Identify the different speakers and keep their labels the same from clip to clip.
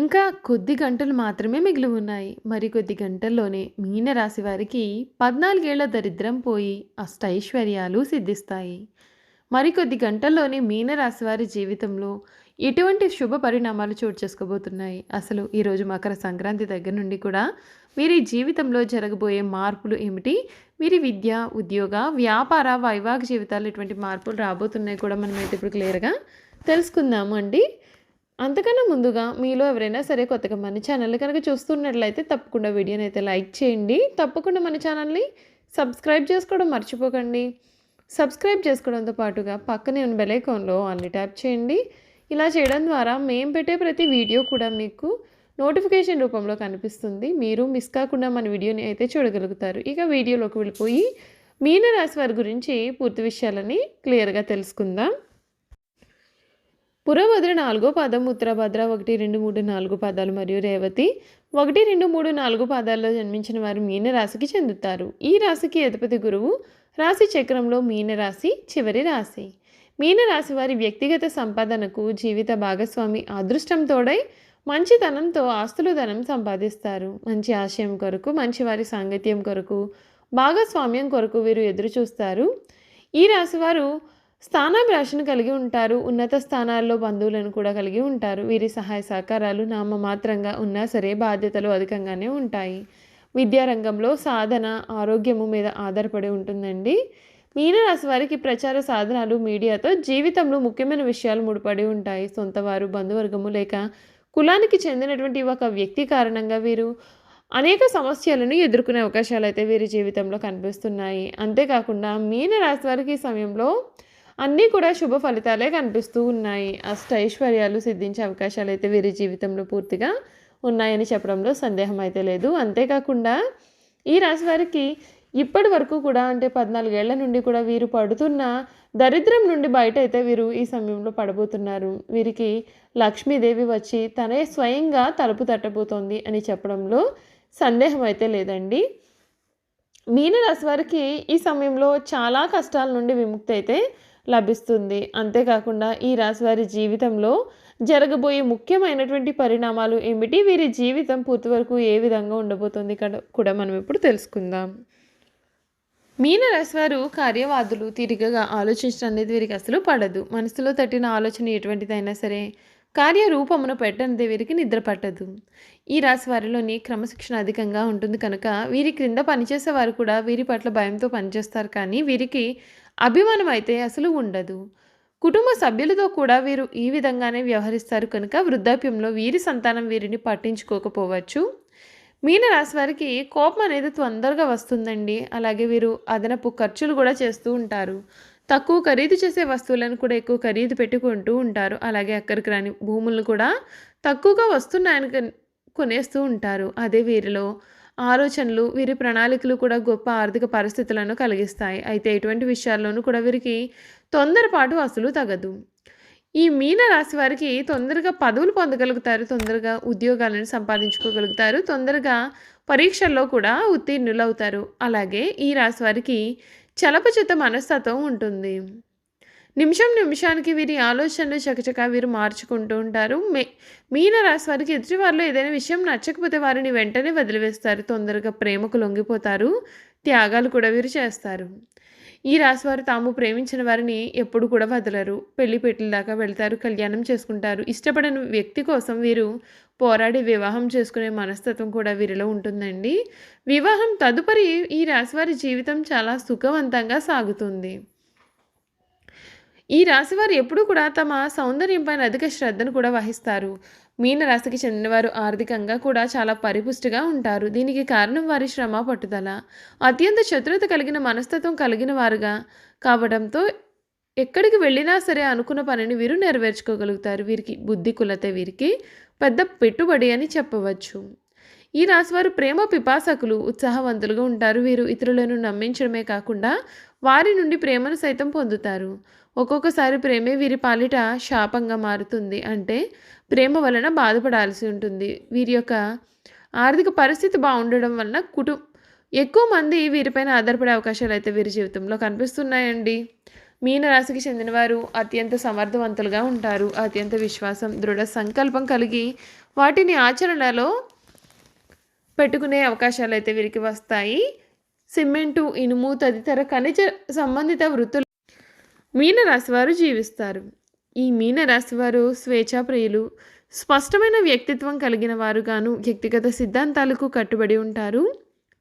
Speaker 1: ఇంకా కొద్ది గంటలు మాత్రమే మిగిలి ఉన్నాయి. మరికొద్ది గంటల్లోనే మీనరాశి వారికి పద్నాలుగేళ్ళ దరిద్రం పోయి అష్టైశ్వర్యాలు సిద్ధిస్తాయి. మరికొద్ది గంటల్లోనే మీనరాశి వారి జీవితంలో ఎటువంటి శుభ పరిణామాలు చోటు చేసుకోబోతున్నాయి? అసలు ఈరోజు మకర సంక్రాంతి దగ్గర నుండి కూడా వీరి జీవితంలో జరగబోయే మార్పులు ఏమిటి? వీరి విద్య ఉద్యోగ వ్యాపార వైవాహిక జీవితాలు ఎటువంటి మార్పులు రాబోతున్నాయి కూడా మనం ఇప్పుడు క్లియర్గా తెలుసుకుందాము అండి. అంతకన్నా ముందుగా మీలో ఎవరైనా సరే కొత్తగా మన ఛానల్ కనుక చూస్తున్నట్లయితే తప్పకుండా వీడియోని అయితే లైక్ చేయండి. తప్పకుండా మన ఛానల్ని సబ్స్క్రైబ్ చేసుకోవడం మర్చిపోకండి. సబ్స్క్రైబ్ చేసుకోవడంతో పాటుగా పక్కనే ఉన్న బెలైకాన్లో అన్ని ట్యాప్ చేయండి. ఇలా చేయడం ద్వారా మేము పెట్టే ప్రతి వీడియో కూడా మీకు నోటిఫికేషన్ రూపంలో కనిపిస్తుంది. మీరు మిస్ కాకుండా మన వీడియోని అయితే చూడగలుగుతారు. ఇక వీడియోలోకి వెళ్ళిపోయి మీనరాశి వారి గురించి పూర్తి విషయాలని క్లియర్గా తెలుసుకుందాం. పురభద్ర నాలుగో పాదం ఉత్తరభద్ర ఒకటి రెండు మూడు నాలుగు పాదాలు మరియు రేవతి ఒకటి రెండు మూడు నాలుగు పాదాల్లో జన్మించిన వారు మీన రాశికి చెందుతారు. ఈ రాశికి అధిపతి గురువు రాశి చక్రంలో మీన రాశి చివరి రాశి. మీన రాశి వారి వ్యక్తిగత సంపాదనకు జీవిత భాగస్వామి అదృష్టం తోడై మంచితనంతో ఆస్తులు ధనం సంపాదిస్తారు. మంచి ఆశయం కొరకు మంచి వారి సాంగత్యం కొరకు భాగస్వామ్యం కొరకు వీరు ఎదురు చూస్తారు ఈ రాశివారు స్థానాభిలాషను కలిగి ఉంటారు. ఉన్నత స్థానాల్లో బంధువులను కూడా కలిగి ఉంటారు. వీరి సహాయ సహకారాలు నామమాత్రంగా ఉన్నా సరే బాధ్యతలు అధికంగానే ఉంటాయి. విద్యారంగంలో సాధన ఆరోగ్యము మీద ఆధారపడి ఉంటుందండి. మీనరాశి వారికి ప్రచార సాధనాలు మీడియాతో జీవితంలో ముఖ్యమైన విషయాలు ముడిపడి ఉంటాయి. సొంతవారు బంధువర్గము లేక కులానికి చెందినటువంటి ఒక వ్యక్తి కారణంగా వీరు అనేక సమస్యలను ఎదుర్కొనే అవకాశాలు అయితే వీరి జీవితంలో కనిపిస్తున్నాయి. అంతేకాకుండా మీనరాశి వారికి ఈ సమయంలో అన్నీ కూడా శుభ ఫలితాలే కనిపిస్తూ ఉన్నాయి. అష్ట ఐశ్వర్యాలు సిద్ధించే అవకాశాలు అయితే వీరి జీవితంలో పూర్తిగా ఉన్నాయని చెప్పడంలో సందేహం అయితే లేదు. అంతేకాకుండా ఈ రాశి వారికి ఇప్పటి వరకు కూడా అంటే పద్నాలుగేళ్ళ నుండి కూడా వీరు పడుతున్న దరిద్రం నుండి బయట అయితే వీరు ఈ సమయంలో పడబోతున్నారు. వీరికి లక్ష్మీదేవి వచ్చి తనే స్వయంగా తలుపు తట్టబోతోంది అని చెప్పడంలో సందేహం అయితే లేదండి. మీనరాశి వారికి ఈ సమయంలో చాలా కష్టాల నుండి విముక్తి అయితే లభిస్తుంది. అంతేకాకుండా ఈ రాశి వారి జీవితంలో జరగబోయే ముఖ్యమైనటువంటి పరిణామాలు ఏమిటి? వీరి జీవితం పూర్తి వరకు ఏ విధంగా ఉండబోతుంది ఇక్కడ కూడా మనం ఇప్పుడు తెలుసుకుందాం. మీనరాశి వారు కార్యవాదులు తిరిగగా ఆలోచించడం అనేది వీరికి అసలు పడదు. మనసులో తట్టిన ఆలోచన ఎటువంటిదైనా సరే కార్యరూపమును పెట్టనిదే వీరికి నిద్ర పట్టదు. ఈ రాశి వారిలోని క్రమశిక్షణ అధికంగా ఉంటుంది కనుక వీరి క్రింద పనిచేసే వారు కూడా వీరి పట్ల భయంతో పనిచేస్తారు. కానీ వీరికి అభిమానం అయితే అసలు ఉండదు. కుటుంబ సభ్యులతో కూడా వీరు ఈ విధంగానే వ్యవహరిస్తారు కనుక వృద్ధాప్యంలో వీరి సంతానం వీరిని పట్టించుకోకపోవచ్చు. మీనరాశి వారికి కోపం అనేది తొందరగా వస్తుందండి. అలాగే వీరు అదనపు ఖర్చులు కూడా చేస్తూ ఉంటారు. తక్కువ ఖరీదు చేసే వస్తువులను కూడా ఎక్కువ ఖరీదు పెట్టుకుంటూ ఉంటారు. అలాగే అక్కడికి రాని భూములను కూడా తక్కువగా వస్తున్నాయని కొనేస్తూ ఉంటారు. అదే వీరిలో ఆలోచనలు వీరి ప్రణాళికలు కూడా గొప్ప ఆర్థిక పరిస్థితులను కలిగిస్తాయి. అయితే ఎటువంటి విషయాల్లోనూ కూడా వీరికి తొందరపాటు అసలు తగదు. ఈ మీన రాశి వారికి తొందరగా పదవులు పొందగలుగుతారు తొందరగా ఉద్యోగాలను సంపాదించుకోగలుగుతారు తొందరగా పరీక్షల్లో కూడా ఉత్తీర్ణులవుతారు. అలాగే ఈ రాశి వారికి చలపచిత మనస్తత్వం ఉంటుంది. నిమిషం నిమిషానికి వీరి ఆలోచనలు చకచక వీరు మార్చుకుంటూ ఉంటారు. మే మీన రాశి వారికి ఎదుటివారిలో ఏదైనా విషయం నచ్చకపోతే వారిని వెంటనే వదిలివేస్తారు. తొందరగా ప్రేమకు లొంగిపోతారు. త్యాగాలు కూడా వీరు చేస్తారు. ఈ రాశివారు తాము ప్రేమించిన వారిని ఎప్పుడు కూడా వదలరు. పెళ్ళి పెట్టిల దాకా వెళ్తారు. కళ్యాణం చేసుకుంటారు. ఇష్టపడిన వ్యక్తి కోసం వీరు పోరాడి వివాహం చేసుకునే మనస్తత్వం కూడా వీరిలో ఉంటుందండి. వివాహం తదుపరి ఈ రాశివారి జీవితం చాలా సుఖవంతంగా సాగుతుంది. ఈ రాశివారు ఎప్పుడూ కూడా తమ సౌందర్యంపైన అధిక శ్రద్ధను కూడా వహిస్తారు. మీన రాశికి చెందినవారు ఆర్థికంగా కూడా చాలా పరిపుష్టిగా ఉంటారు. దీనికి కారణం వారి శ్రమ పట్టుదల. అత్యంత శత్రుత కలిగిన మనస్తత్వం కలిగిన వారుగా కావడంతో ఎక్కడికి వెళ్ళినా సరే అనుకున్న పనిని వీరు నెరవేర్చుకోగలుగుతారు. వీరికి బుద్ధి కులతే వీరికి పెద్ద పెట్టుబడి అని చెప్పవచ్చు. ఈ రాశివారు ప్రేమ పిపాసకులు ఉత్సాహవంతులుగా ఉంటారు. వీరు ఇతరులను నమ్మించడమే కాకుండా వారి నుండి ప్రేమను సైతం పొందుతారు. ఒక్కొక్కసారి ప్రేమే వీరి పాలిట శాపంగా మారుతుంది. అంటే ప్రేమ వలన బాధపడాల్సి ఉంటుంది. వీరి యొక్క ఆర్థిక పరిస్థితి బాగుండడం వలన కుటుంబ ఎక్కువ మంది వీరిపైన ఆధారపడే అవకాశాలు అయితే వీరి జీవితంలో కనిపిస్తున్నాయండి. మీనరాశికి చెందినవారు అత్యంత సమర్థవంతులుగా ఉంటారు. అత్యంత విశ్వాసం దృఢ సంకల్పం కలిగి వాటిని ఆచరణలో పెట్టుకునే అవకాశాలు అయితే వీరికి వస్తాయి. సిమెంటు ఇనుము తదితర ఖనిజ సంబంధిత వృత్తులు మీనరాశి వారు జీవిస్తారు. ఈ మీనరాశి వారు స్వేచ్ఛాప్రియులు. స్పష్టమైన వ్యక్తిత్వం కలిగిన వారుగాను వ్యక్తిగత సిద్ధాంతాలకు కట్టుబడి ఉంటారు.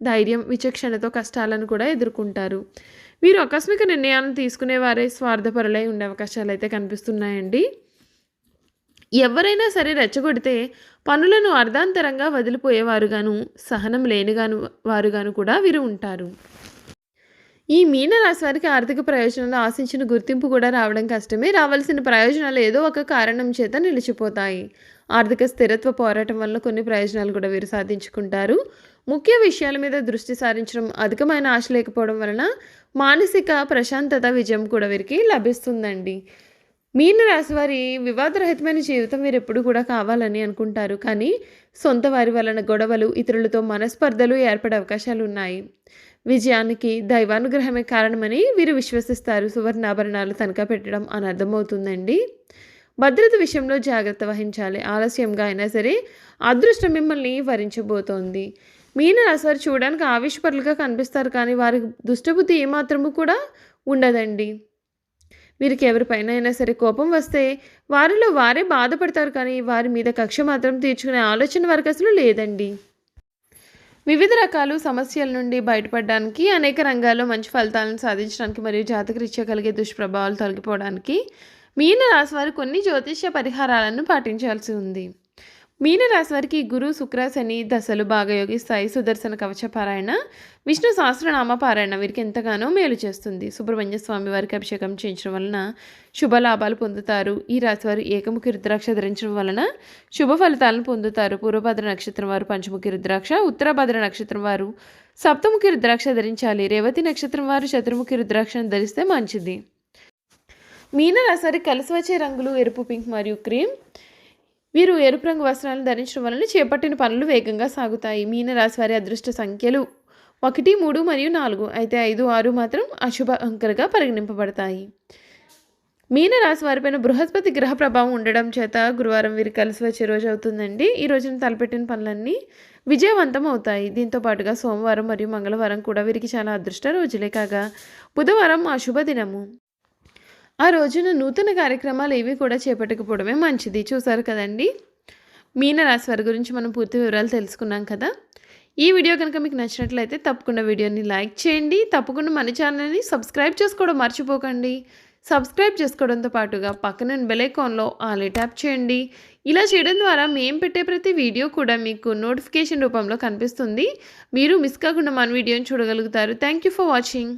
Speaker 1: ధైర్యం విచక్షణతో కష్టాలను కూడా ఎదుర్కొంటారు. వీరు ఆకస్మిక నిర్ణయాలను తీసుకునేవారే స్వార్థపరులై ఉండే అవకాశాలు అయితే కనిపిస్తున్నాయండి. ఎవరైనా సరే రెచ్చగొడితే పనులను అర్ధాంతరంగా వదిలిపోయేవారుగాను సహనం లేనిగాను వారుగాను కూడా వీరు ఉంటారు. ఈ మీనరాశి వారికి ఆర్థిక ప్రయోజనాలు ఆశించిన గుర్తింపు కూడా రావడం కష్టమే. రావాల్సిన ప్రయోజనాలు ఏదో ఒక కారణం చేత నిలిచిపోతాయి. ఆర్థిక స్థిరత్వ పోరాటం వల్ల కొన్ని ప్రయోజనాలు కూడా వీరు సాధించుకుంటారు. ముఖ్య విషయాల మీద దృష్టి సారించడం అధికమైన ఆశ లేకపోవడం వలన మానసిక ప్రశాంతత విజయం కూడా వీరికి లభిస్తుందండి. మీన రాశి వారి వివాదరహితమైన జీవితం మీరు ఎప్పుడు కూడా కావాలని అనుకుంటారు. కానీ సొంత వారి వలన గొడవలు ఇతరులతో మనస్పర్ధలు ఏర్పడే అవకాశాలు ఉన్నాయి. విజయానికి దైవానుగ్రహమే కారణమని వీరు విశ్వసిస్తారు. సువర్ణాభరణాలు తనఖా పెట్టడం అని అర్థమవుతుందండి భద్రత విషయంలో జాగ్రత్త వహించాలి. ఆలస్యంగా అయినా సరే అదృష్టం మిమ్మల్ని వరించబోతోంది. మీన రాశివారు చూడడానికి ఆవిష్పరులుగా కనిపిస్తారు. కానీ వారి దుష్టబుద్ధి ఏమాత్రము కూడా ఉండదండి. వీరికి ఎవరిపైన అయినా సరే కోపం వస్తే వారిలో వారే బాధపడతారు కానీ వారి మీద కక్ష మాత్రం తీర్చుకునే ఆలోచన వారికి అసలు లేదండి. వివిధ రకాల సమస్యల నుండి బయటపడడానికి అనేక రంగాల్లో మంచి ఫలితాలను సాధించడానికి మరియు జాతకరీత్యా కలిగే దుష్ప్రభావాలు తొలగిపోవడానికి మీన రాశి వారు కొన్ని జ్యోతిష్య పరిహారాలను పాటించాల్సి ఉంది. మీనరాశి వారికి గురు శుక్ర శని దశలు బాగా యోగిస్తాయి సుదర్శన కవచ పారాయణ విష్ణు సహస్రనామ పారాయణ వీరికి ఎంతగానో మేలు చేస్తుంది. సుబ్రహ్మణ్య స్వామి వారికి అభిషేకం చేయించడం వలన శుభ లాభాలు పొందుతారు. ఈ రాశి వారు ఏకముఖి రుద్రాక్ష ధరించడం వలన శుభ ఫలితాలను పొందుతారు. పూర్వభద్ర నక్షత్రం వారు పంచముఖి రుద్రాక్ష ఉత్తరభద్ర నక్షత్రం వారు సప్తముఖి రుద్రాక్ష ధరించాలి. రేవతి నక్షత్రం వారు చతుర్ముఖి రుద్రాక్షను ధరిస్తే మంచిది. మీనరాశి వారికి కలిసి వచ్చే రంగులు ఎరుపు పింక్ మరియు క్రీమ్. వీరు ఎరుపు రంగు వస్త్రాలను ధరించడం వలన చేపట్టిన పనులు వేగంగా సాగుతాయి. మీనరాశి వారి అదృష్ట సంఖ్యలు ఒకటి మూడు మరియు నాలుగు. అయితే ఐదు ఆరు మాత్రం అశుభ అంకెలుగా పరిగణింపబడతాయి. మీనరాశి వారిపైన బృహస్పతి గ్రహ ప్రభావం ఉండడం చేత గురువారం వీరు కలిసి వచ్చే రోజు అవుతుందండి. ఈ రోజున తలపెట్టిన పనులన్నీ విజయవంతం అవుతాయి. దీంతో పాటుగా సోమవారం మరియు మంగళవారం కూడా వీరికి చాలా అదృష్ట రోజులే కాగా బుధవారం అశుభ దినము. ఆ రోజున నూతన కార్యక్రమాలు ఏవి కూడా చేపట్టకపోవడమే మంచిది. చూసారు కదండి? మీనరాశి వారి గురించి మనం పూర్తి వివరాలు తెలుసుకున్నాం కదా? ఈ వీడియో కనుక మీకు నచ్చినట్లయితే తప్పకుండా వీడియోని లైక్ చేయండి. తప్పకుండా మన ఛానల్ని సబ్స్క్రైబ్ చేసుకోవడం మర్చిపోకండి. సబ్స్క్రైబ్ చేసుకోవడంతో పాటుగా పక్కన బెలైకాన్లో ఆలే ట్యాప్ చేయండి. ఇలా చేయడం ద్వారా మేము పెట్టే ప్రతి వీడియో కూడా మీకు నోటిఫికేషన్ రూపంలో కనిపిస్తుంది. మీరు మిస్ కాకుండా మన వీడియోని చూడగలుగుతారు. Thank you for watching.